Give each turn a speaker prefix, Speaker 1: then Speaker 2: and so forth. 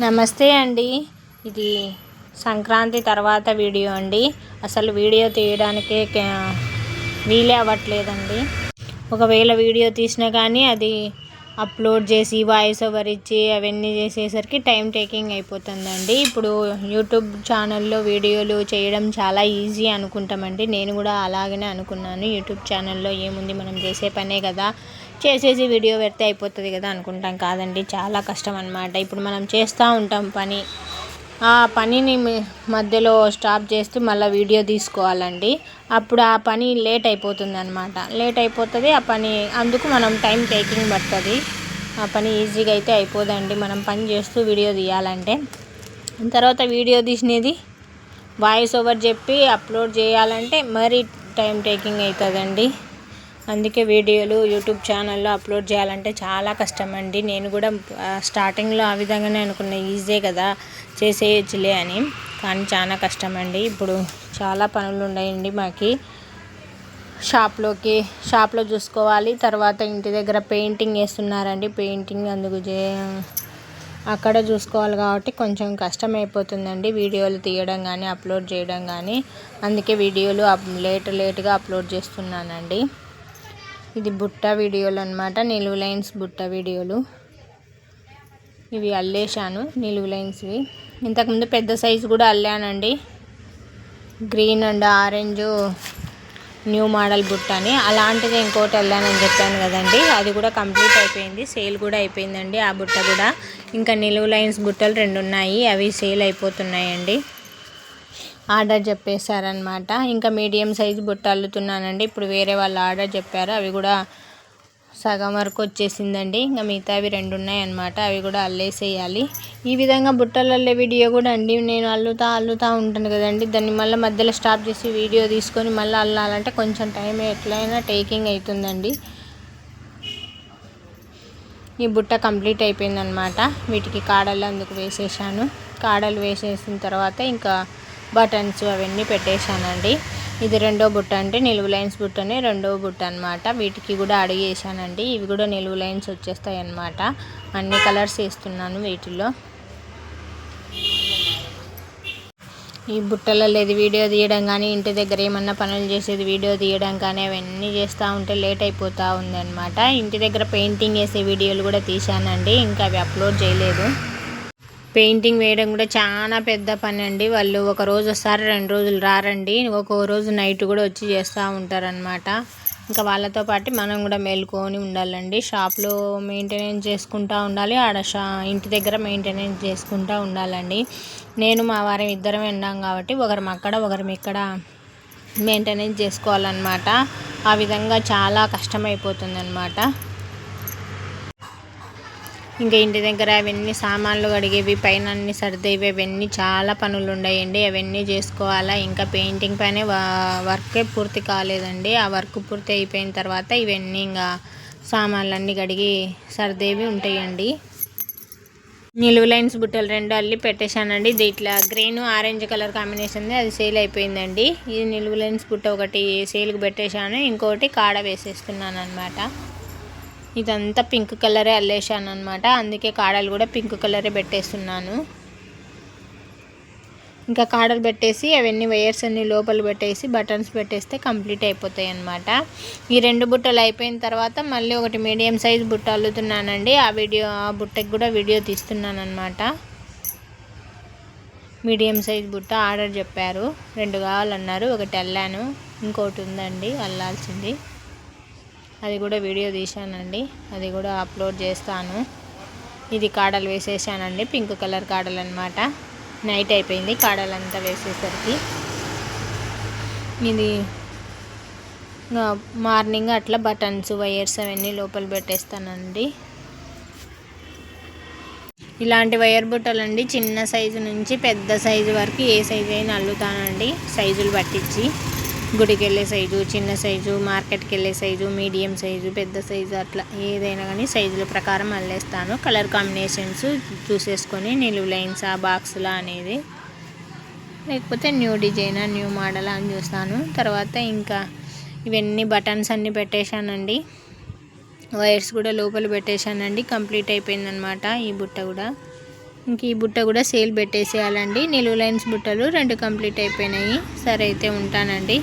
Speaker 1: నమస్తే అండి. ఇది సంక్రాంతి తర్వాత వీడియో అండి. అసలు వీడియో తీయడానికే వీలే అవ్వట్లేదండి. ఒకవేళ వీడియో తీసినా కానీ అది అప్లోడ్ చేసి వాయిస్ ఓవర్ ఇచ్చి అవన్నీ చేసేసరికి టైం టేకింగ్ అయిపోతుందండి. ఇప్పుడు యూట్యూబ్ ఛానల్లో వీడియోలు చేయడం చాలా ఈజీ అనుకుంటామండి. నేను కూడా అలాగనే అనుకున్నాను. యూట్యూబ్ ఛానల్లో ఏముంది మనం చేసే పనే కదా. చేసేసి వీడియో పెడితే అయిపోతుంది కదా అనుకుంటాం కాదండి. చాలా కష్టం అనమాట ఇప్పుడు మనం చేస్తూ ఉంటాం పని. ఆ పనిని మధ్యలో స్టాప్ చేస్తూ మళ్ళీ వీడియో తీసుకోవాలండి. అప్పుడు ఆ పని లేట్ అయిపోతుంది అనమాట లేట్ అయిపోతుంది ఆ పని అందుకు మనం టైం టేకింగ్ పడుతుంది. ఆ పని ఈజీగా అయితే అయిపోదండి. మనం పని చేస్తూ వీడియో తీయాలంటే. తర్వాత వీడియో తీసినది వాయిస్ ఓవర్ చెప్పి అప్లోడ్ చేయాలంటే మరీ టైం టేకింగ్ అవుతుందండి అందుకే వీడియోలు యూట్యూబ్ ఛానల్లో అప్లోడ్ చేయాలంటే చాలా కష్టం అండి నేను కూడా స్టార్టింగ్లో ఆ విధంగానే అనుకున్న ఈజీ కదా చేసేయచ్చులే అని. కానీ చాలా కష్టం అండి ఇప్పుడు చాలా పనులు ఉన్నాయండి మాకి. షాప్లోకి షాప్లో చూసుకోవాలి. తర్వాత ఇంటి దగ్గర పెయింటింగ్ వేస్తున్నారండి. పెయింటింగ్ అందుకు చే అక్కడ చూసుకోవాలి కాబట్టి కొంచెం కష్టం అయిపోతుందండి వీడియోలు తీయడం కానీ అప్లోడ్ చేయడం కానీ అందుకే వీడియోలు అప్ లేట్ లేట్గా అప్లోడ్ చేస్తున్నానండి. ఇది బుట్ట వీడియోలు అనమాట నిలువు లైన్స్ బుట్ట వీడియోలు. ఇవి అల్లేశాను నిలువు లైన్స్వి ఇంతకుముందు పెద్ద సైజు కూడా అల్లానండి. Green and orange new model బుట్ట అని. అలాంటిది ఇంకోటి వెళ్ళానని చెప్పాను కదండి. అది కూడా కంప్లీట్ అయిపోయింది. సేల్ కూడా అయిపోయిందండి ఆ బుట్ట కూడా. ఇంకా నిలువు లైన్స్ బుట్టలు రెండు ఉన్నాయి. అవి సేల్ అయిపోతున్నాయండి. ఆర్డర్ చెప్పేశారనమాట ఇంకా మీడియం సైజు బుట్ట అల్లుతున్నానండి. ఇప్పుడు వేరే వాళ్ళు ఆర్డర్ చెప్పారు. అవి కూడా సగం వరకు వచ్చేసిందండి. ఇంకా మిగతావి రెండు ఉన్నాయన్నమాట. అవి కూడా అల్లేసేయాలి. ఈ విధంగా బుట్టలు అల్లే వీడియో కూడా అండి. నేను అల్లుతా అల్లుతా ఉంటాను కదండి. దాన్ని మళ్ళీ మధ్యలో స్టాప్ చేసి వీడియో తీసుకొని మళ్ళీ అల్లాలంటే కొంచెం టైం ఎట్లయినా టేకింగ్ అవుతుందండి ఈ బుట్ట కంప్లీట్ అయిపోయిందనమాట వీటికి కాడలు అందుకు వేసేసాను. కాడలు వేసేసిన తర్వాత ఇంకా బటన్స్ అవన్నీ పెట్టేశానండి. ఇది రెండో బుట్ట అంటే నిలువు లైన్స్ బుట్టనే రెండో బుట్ట అనమాట వీటికి కూడా అడిగేసానండి ఇవి కూడా నిలువు లైన్స్ వచ్చేస్తాయి అన్నమాట అన్ని కలర్స్ వేస్తున్నాను వీటిలో. ఈ బుట్టలలో ఇది వీడియో తీయడం కానీ ఇంటి దగ్గర ఏమన్నా పనులు చేసేది వీడియో తీయడం కానీ అవన్నీ చేస్తూ ఉంటే లేట్ అయిపోతూ ఉందన్నమాట. ఇంటి దగ్గర పెయింటింగ్ వేసే వీడియోలు కూడా తీశానండి. ఇంకా అవి అప్లోడ్ చేయలేదు. పెయింటింగ్ వేయడం కూడా చాలా పెద్ద పని అండి వాళ్ళు ఒక రోజు వస్తారు రెండు రోజులు రారండి. ఒక్కో రోజు నైట్ కూడా వచ్చి చేస్తూ ఉంటారనమాట ఇంకా వాళ్ళతో పాటు మనం కూడా మేల్కొని ఉండాలండి. షాప్లో మెయింటెనెన్స్ చేసుకుంటూ ఉండాలి. ఆడ షా ఇంటి దగ్గర మెయింటెనెన్స్ చేసుకుంటూ ఉండాలండి. నేను మా వారం ఇద్దరం విన్నాం కాబట్టి ఒకరం అక్కడ ఒకరం ఇక్కడ మెయింటెనెన్స్ చేసుకోవాలన్నమాట. ఆ విధంగా చాలా కష్టమైపోతుంది అనమాట ఇంకా ఇంటి దగ్గర అవన్నీ సామాన్లు కడిగేవి పైన అన్ని సర్దేవి అవన్నీ చాలా పనులు ఉన్నాయండి అవన్నీ చేసుకోవాలా? ఇంకా పెయింటింగ్ పైన వర్కే పూర్తి కాలేదండి. ఆ వర్క్ పూర్తి అయిపోయిన తర్వాత ఇవన్నీ ఇంకా సామాన్లన్నీ కడిగి సర్దేవి ఉంటాయండి. నిలువు లైన్స్ బుట్టలు రెండు అల్లి పెట్టేశానండి. దీంట్లో ఇట్లా గ్రీన్ ఆరెంజ్ కలర్ కాంబినేషన్ అది సేల్ అయిపోయిందండి. ఇది నిలువు లైన్స్ బుట్ట ఒకటి సేల్కి పెట్టేశాను. ఇంకోటి కాడ వేసేస్తున్నాను అనమాట ఇదంతా పింక్ కలరే అల్లేశాను అనమాట అందుకే కాడలు కూడా పింక్ కలరే పెట్టేస్తున్నాను. ఇంకా కాడలు పెట్టేసి అవన్నీ వైర్స్ అన్ని లోపల పెట్టేసి బటన్స్ పెట్టేస్తే కంప్లీట్ అయిపోతాయి అనమాట ఈ రెండు బుట్టలు అయిపోయిన తర్వాత మళ్ళీ ఒకటి మీడియం సైజ్ బుట్ట అల్లుతున్నానండి. ఆ వీడియో ఆ బుట్టకి కూడా వీడియో తీస్తున్నాను అనమాట మీడియం సైజ్ బుట్ట ఆర్డర్ చెప్పారు. రెండు కావాలన్నారు. ఒకటి అల్లాను. ఇంకోటి ఉందండి. అల్లాల్సింది. అది కూడా వీడియో తీశానండి. అది కూడా అప్లోడ్ చేస్తాను. ఇది కాడలు వేసేసానండి. పింక్ కలర్ కాడలు అనమాట నైట్ అయిపోయింది కాడలంతా వేసేసరికి. ఇది మార్నింగ్ అట్లా బటన్స్ వైర్స్ అవన్నీ లోపల పెట్టేస్తానండి. ఇలాంటి వైర్ బుట్టలండి. చిన్న సైజు నుంచి పెద్ద సైజు వరకు ఏ సైజు అయినా అల్లుతానండి. సైజులు పట్టించి. గుడికి వెళ్ళే సైజు చిన్న సైజు మార్కెట్కి వెళ్ళే సైజు మీడియం సైజు పెద్ద సైజు అట్లా ఏదైనా కానీ సైజుల ప్రకారం అల్లేస్తాను. కలర్ కాంబినేషన్స్ చూసేసుకొని నిలువు లైన్స్ ఆ బాక్స్లా అనేది. లేకపోతే న్యూ డిజైన్ న్యూ మోడల్ అని చూస్తాను. తర్వాత ఇంకా ఇవన్నీ బటన్స్ అన్నీ పెట్టేశానండి. వైర్స్ కూడా లోపల పెట్టేశానండి. కంప్లీట్ అయిపోయిందనమాట ఈ బుట్ట కూడా. ఇంక ఈ బుట్ట కూడా సేల్ పెట్టేసేయాలండి. నిలువు లైన్స్ బుట్టలు రెండు కంప్లీట్ అయిపోయినాయి. సరే అయితే ఉంటానండి.